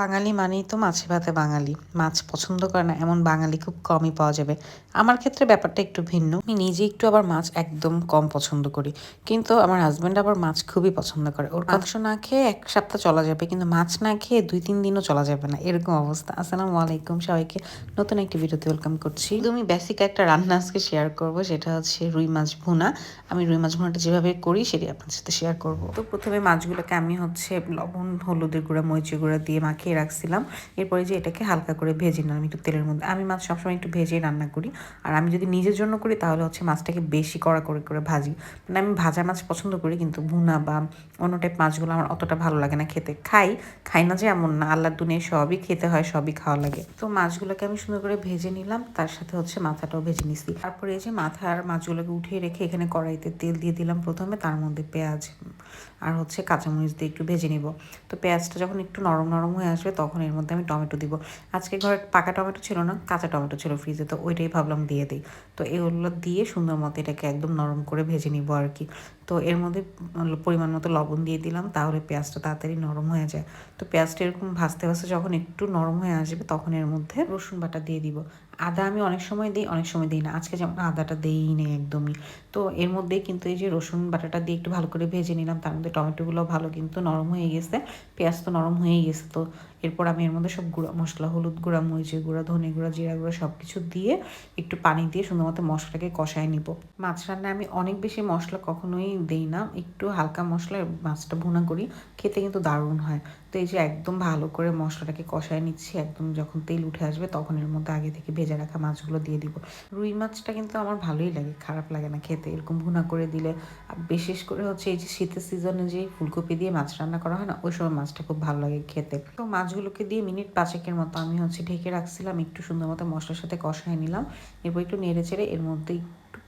বাঙালি মানেই তো মাছে ভাতে বাঙালি। মাছ পছন্দ করে না এমন বাঙালি খুব কমই পাওয়া যাবে। আমার ক্ষেত্রে ব্যাপারটা একটু ভিন্ন। আমি নিজে একটু আবার মাছ একদম কম পছন্দ করি। কিন্তু আমার হাজব্যান্ড আবার মাছ খুবই পছন্দ করে। ওর মাংস না খেয়ে এক সপ্তাহ চলা যাবে কিন্তু মাছ না খেয়ে দুই তিন দিনও চলা যাবে না। এরকম অবস্থা। আসসালামু আলাইকুম সবাইকে। নতুন একটি ভিডিওতে ওয়েলকাম করছি। তুমি বেসিক একটা রান্না আজকে শেয়ার করব সেটা হচ্ছে রুই মাছ ভুনা। আমি রুই মাছ ভুনাটা যেভাবে করি সেটি আপনার সাথে শেয়ার করব। তো প্রথমে মাছগুলোকে আমি হচ্ছে লবণ হলুদের গুঁড়া মরিচের গুঁড়া দিয়ে মাখিয়ে রাখছিলাম। এরপরে যে এটাকে হালকা করে ভেজে নিলাম একটু তেলের মধ্যে। আমি মাছ সবসময় একটু ভেজে রান্না করি। আর আমি যদি নিজের জন্য করি, তাহলে হচ্ছে মাছটাকে বেশি কড়া করে করে ভাজি। মানে আমি ভাজা মাছ পছন্দ করি, কিন্তু ভুনা বা অন্য টাইপ মাছগুলো আমার অতটা ভালো লাগে না খেতে। খাই খাই না যে এমন না। আল্লাহর দুনিয়ায় সবই খেতে হয়, সবই খাওয়া লাগে। তো মাছগুলোকে আমি সুন্দর করে ভেজে নিলাম। তার সাথে হচ্ছে মাথাটাও ভেজে নিছি। তারপরে এই যে মাথার মাছগুলোকে উঠিয়ে রেখে এখানে কড়াইতে তেল দিয়ে দিলাম প্রথমে। তার মধ্যে পেঁয়াজ আর হচ্ছে কাঁচামরিচ দিয়ে একটু ভেজে নিব। তো পেঁয়াজটা যখন একটু নরম নরম হয়ে আসবে, তখন এর মধ্যে আমি টমেটো দিব। আজকে ঘরে পাকা টমেটো ছিল না, কাঁচা টমেটো ছিল ফ্রিজে তো ওইটাই ভাবলাম দিয়ে দিই। তো এগুলো দিয়ে সুন্দর মতো এটাকে একদম নরম করে ভেজে নিব আর কি। তো এর মধ্যে পরিমাণ মতো লবণ দিয়ে দিলাম, তাহলে পেঁয়াজটা তাড়াতাড়ি নরম হয়ে যায়। তো পেঁয়াজটা এরকম ভাজতে ভাজতে যখন একটু নরম হয়ে আসবে, তখন এর মধ্যে রসুন বাটা দিয়ে দিব। আদা আমি অনেক সময় দিই, অনেক সময় দিই না। আজকে যেমন আদাটা দিই নেই একদমই। তো এর মধ্যেই কিন্তু এই যে রসুন বাটাটা দিয়ে একটু ভালো করে ভেজে নিলাম, তার মধ্যে টমেটোগুলো ভালো কিন্তু নরম হয়ে গেছে, পেঁয়াজ তো নরম হয়েই গেছে। তো এরপর আমি এর মধ্যে সব গুঁড়া মশলা, হলুদ গুঁড়া, মরিচের গুঁড়া, ধনে গুঁড়া, জিরা গুঁড়া সব কিছু দিয়ে একটু পানি দিয়ে সুন্দরমতো মশলাটাকে কষায় নিব। মাছ রান্নায় আমি অনেক বেশি মশলা কখনোই দিই না, একটু হালকা মশলা মাছটা ভুনা করি, খেতে কিন্তু দারুণ হয়। তো এই যে একদম ভালো করে মশলাটাকে কষায় নিচ্ছি, একদম যখন তেল উঠে আসবে তখন এর মধ্যে আগে থেকে ভেজে রাখা মাছগুলো দিয়ে দিব। রুই মাছটা কিন্তু আমার ভালোই লাগে, খারাপ লাগে না খেতে। এরকম ভুনা করে দিলে, আর বিশেষ করে হচ্ছে এই যে শীতের সিজনে যে ফুলকপি দিয়ে মাছ রান্না করা হয় না, ওই সময় মাছটা খুব ভালো লাগে খেতে। তো মাছগুলোকে দিয়ে মিনিট পাঁচেকের মতো আমি হচ্ছে ঢেকে রাখছিলাম, একটু সুন্দর মতো মশলার সাথে কষায় নিলাম। এরপর একটু নেড়ে চেড়ে এর মধ্যে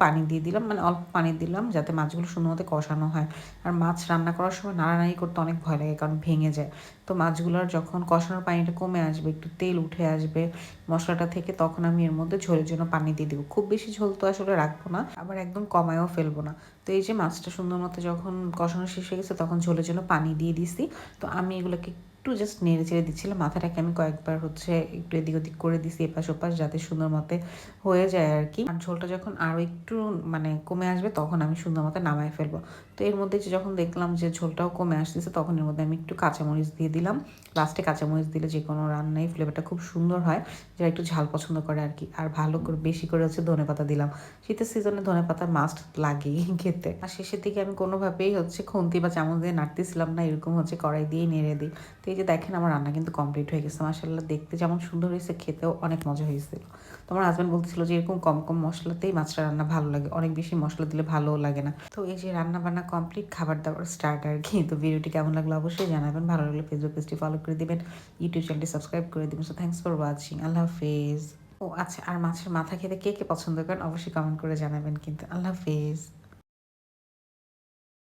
পানি দিয়ে দিলাম মানে অল্প পানি দিলাম যাতে মাছগুলো সুন্দর মতো কষানো হয়। আর মাছ রান্না করার সময় নাড়ানাড়ি করতে অনেক ভয় লাগে কারণ ভেঙে যায়। তো মাছগুলোর যখন কষানোর পানিটা কমে আসবে, একটু তেল উঠে আসবে মশলাটা থেকে, তখন আমি এর মধ্যে ঝোলের জন্য পানি দিয়ে দেবো। খুব বেশি ঝোল তো আসলে রাখব না, আবার একদম কমায়ও ফেলব না। তো এই যে মাছটা সুন্দর মতো যখন কষানো শেষ হয়ে গেছে, তখন ঝোলের জন্য পানি দিয়ে দিছি। তো আমি এগুলোকে একটু জাস্ট নেড়ে চেড়ে দিচ্ছিলাম। মাথাটাকে আমি কয়েকবার হচ্ছে একটু এদিক ওদিক করে দিছি, এপাশ ওপাশ, যাতে সুন্দর মতে হয়ে যায় আর কি। আর ঝোলটা যখন আরও একটু মানে কমে আসবে, তখন আমি সুন্দর মতো নামায় ফেলব। তো এর মধ্যে যখন দেখলাম যে ঝোলটাও কমে আসতেছে, তখন এর মধ্যে আমি একটু কাঁচামরিচ দিয়ে দিলাম। লাস্টে কাঁচামরিচ দিলে যে কোনো রান্নায় ফ্লেভারটা খুব সুন্দর হয় যারা একটু ঝাল পছন্দ করে আর কি। আর ভালো করে বেশি করে হচ্ছে ধনে পাতা দিলাম। শীতের সিজনে ধনে পাতা মাস্ট লাগেই খেতে। আর শেষের দিকে আমি কোনোভাবেই হচ্ছে খুন্তি বা চামচ দিয়ে নাড়তেছিলাম না, এরকম হচ্ছে কড়াই দিয়ে নেড়ে দিই। তো এই যে দেখেন আমার রান্না কিন্তু কমপ্লিট হয়ে গেছে। মাসাল্লাহ দেখতে যেমন সুন্দর হয়েছে, খেতেও অনেক মজা হয়েছিল। তোমার হাজব্যান্ড বলছিল যে, এরকম কম কম মশলাতেই মাছটা রান্না ভালো লাগে। অনেক বেশি মশলা দিলে ভালোও লাগে না। তো এই যে রান্না বান্না কমপ্লিট খাবার দাবার স্টার্ট আর কি। তো ভিডিওটি কেমন লাগল অবশ্যই জানাবেন। ভালো লাগলে ফেসবুক পেজটি ফলো করে দিবেন ইউটিউব চ্যানেলটি সাবস্ক্রাইব করে দিবেন। সো থ্যাংকস ফর ওয়াচিং আল্লাহ হাফেজ। ও আচ্ছা আর মাছের মাথা খেতে কে কে পছন্দ করেন? অবশ্যই কমেন্ট করে জানাবেন কিন্তু। আল্লাহ হাফেজ।